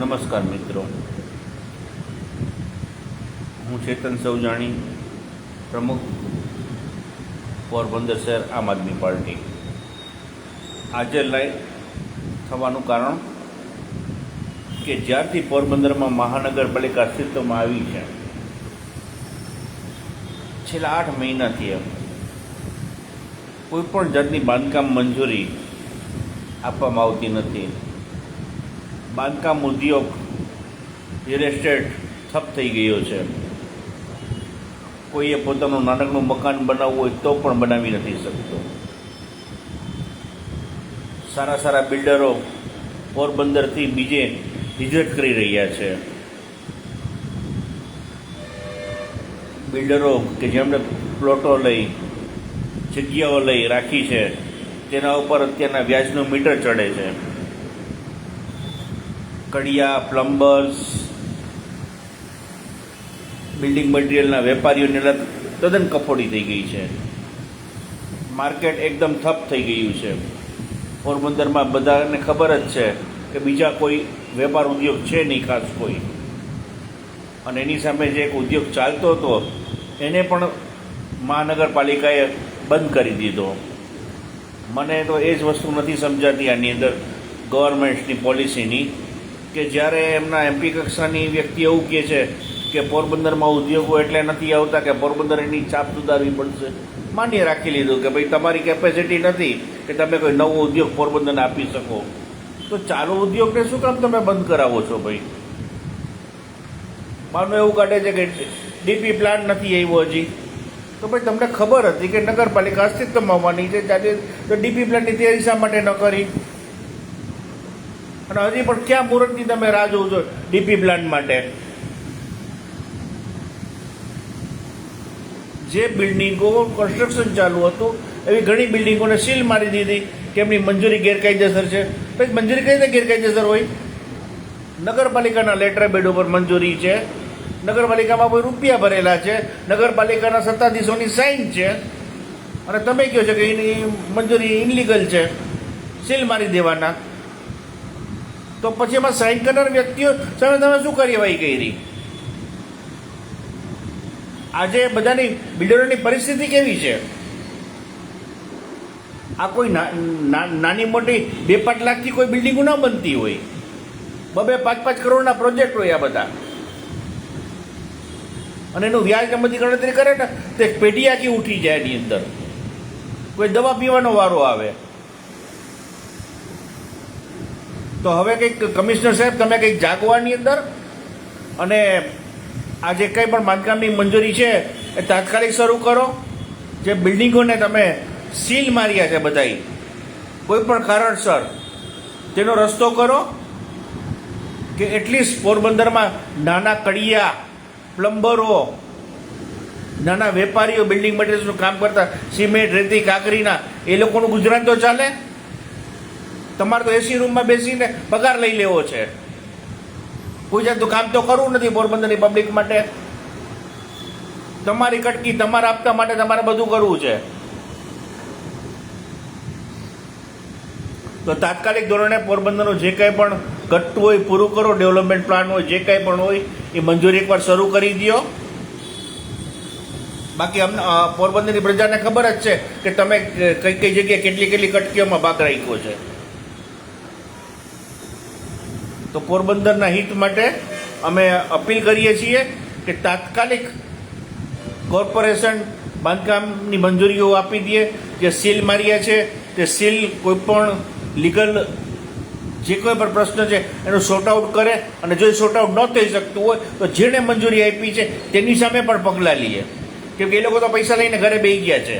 નમસ્કાર મિત્રો. હું ચેતન સૌજાણી, પ્રમુખ પોરબંદર શહેર આમ આદમી પાર્ટી. આજે લાઈ થવાનું કારણ કે જ્યારથી પોરબંદરમાં મહાનગરપાલિકા અસ્તિત્વમાં આવી છે, છેલ્લા આઠ મહિનાથી એમ, કોઈપણ જાતની બાંધકામ મંજૂરી આપવામાં આવતી નથી. બાંધકામ ઉદ્યોગ રિયલ એસ્ટેટ ઠપ થઈ ગયો છે. કોઈએ પોતાનું નાનકડું મકાન બનાવવું હોય તો પણ બનાવી નથી શકતો. સારા સારા બિલ્ડરો પોરબંદરથી બીજે હિજરત કરી રહ્યા છે. બિલ્ડરો કે જેમણે પ્લોટો લઈ, જગ્યાઓ લઈ રાખી છે, તેના ઉપર અત્યારના વ્યાજનું મીટર ચડે છે. કડિયા, પ્લમ્બર્સ, બિલ્ડિંગ મટીરિયલના વેપારીઓની લત તદ્દન કફોડી થઈ ગઈ છે. માર્કેટ એકદમ ઠપ થઈ ગયું છે. પોરબંદરમાં બધાને ખબર જ છે કે બીજા કોઈ વેપાર ઉદ્યોગ છે નહીં, ખાસ કોઈ. અને એની સામે જે એક ઉદ્યોગ ચાલતો હતો, એને પણ મહાનગરપાલિકાએ બંધ કરી દીધો. મને તો એ જ વસ્તુ નથી સમજાતી આની અંદર ગવર્મેન્ટની પોલિસીની. કે જ્યારે એમના એમપી કક્ષાની વ્યક્તિ એવું કહે છે કે પોરબંદરમાં ઉદ્યોગો એટલે નથી આવતા કે પોરબંદર એની છાપ સુધારવી પડશે. માન્ય રાખી લીધું કે ભાઈ તમારી કેપેસિટી નથી કે તમે કોઈ નવો ઉદ્યોગ પોરબંદરને આપી શકો. તો ચાલુ ઉદ્યોગને શું કામ તમે બંધ કરાવો છો ભાઈ? માનું એવું કાઢે છે કે ડીપી પ્લાન નથી આવ્યો હજી. તો ભાઈ તમને ખબર હતી કે નગરપાલિકા અસ્તિત્વમાં આવવાની છે ત્યારે તો ડીપી પ્લાનની તૈયારી શા માટે ન કરી? અને હજી પણ ક્યાં મુહૂર્તની તમે રાહ જોવો છો ડીપી પ્લાન્ટ માટે? જે બિલ્ડિંગો કન્સ્ટ્રક્શન ચાલુ હતું, એવી ઘણી બિલ્ડિંગોને સીલ મારી દીધી. કે એમની મંજૂરી ગેરકાયદેસર છે. પછી મંજૂરી કઈ રીતે ગેરકાયદેસર હોય? નગરપાલિકાના લેટર બેડ ઉપર મંજૂરી છે. નગરપાલિકામાં કોઈ રૂપિયા ભરેલા છે. નગરપાલિકાના સત્તાધીશોની સાઇન છે. અને તમે કહો છો કે એની મંજૂરી ઇનલીગલ છે. સીલ મારી દેવાના. તો પછી એમાં સાઇન કરનાર વ્યક્તિઓ સામે તમે શું કાર્યવાહી કરી? આજે બધાની બિલ્ડરોની પરિસ્થિતિ કેવી છે? આ કોઈ નાની મોટી બે પાંચ લાખથી કોઈ બિલ્ડિંગો ન બનતી હોય. બબે પાંચ પાંચ કરોડના પ્રોજેક્ટ હોય આ બધા. અને એનું વ્યાજ ને બધી ગણતરી કરે ને, તો એક પેઢી આખી ઉઠી જાય એની અંદર. કોઈ દવા પીવાનો વારો આવે. તો હવે કંઈક કમિશનર સાહેબ, તમે કંઈક જાગવાની અંદર અને આ જે કંઈ પણ બાંધકામની મંજૂરી છે એ તાત્કાલિક શરૂ કરો. જે બિલ્ડિંગોને તમે સીલ માર્યા છે બધાય, કોઈ પણ કારણસર, તેનો રસ્તો કરો કે એટલીસ્ટ પોરબંદરમાં નાના કડિયા, પ્લમ્બરો, નાના વેપારીઓ બિલ્ડિંગ મટીરિયલ્સનું કામ કરતા, સિમેન્ટ, રેતી, કાકરીના, એ લોકોનું ગુજરાન તો ચાલે. તમારે તો એસી રૂમમાં બેસીને પગાર લઈ લેવો છે. કોઈ જાતનું કામ તો કરવું નથી પોરબંદરની પબ્લિક માટે. તમારી કટકી તમારા આપતા માટે તમારે બધું કરવું છે. તો તાત્કાલિક ધોરણે પોરબંદરનું જે કંઈ પણ ઘટતું હોય પૂરું કરો ડેવલપમેન્ટ પ્લાન હોય, જે કંઈ પણ હોય, એ મંજૂરી એકવાર શરૂ કરી દો. બાકી અમને પોરબંદરની પ્રજાને ખબર જ છે કે તમે કઈ કઈ જગ્યાએ કેટલી કેટલી કટકીઓમાં ભાગ રાખ્યો છે. તો પોરબંદરના હિત માટે અમે અપીલ કરીએ છીએ કે તાત્કાલિક કોર્પોરેશન બાંધકામની મંજૂરીઓ આપી દઈએ જે સીલ માર્યા છે, તે સીલ કોઈપણ લીગલ જે કોઈ પણ પ્રશ્ન છે, એનું સોર્ટ આઉટ કરે અને જો સોર્ટ આઉટ ન થઈ શકતું હોય, તો જેણે મંજૂરી આપી છે, તેની સામે પણ પગલાં લઈએ. કેમ કે એ લોકો તો પૈસા લઈને ઘરે બેસી ગયા છે.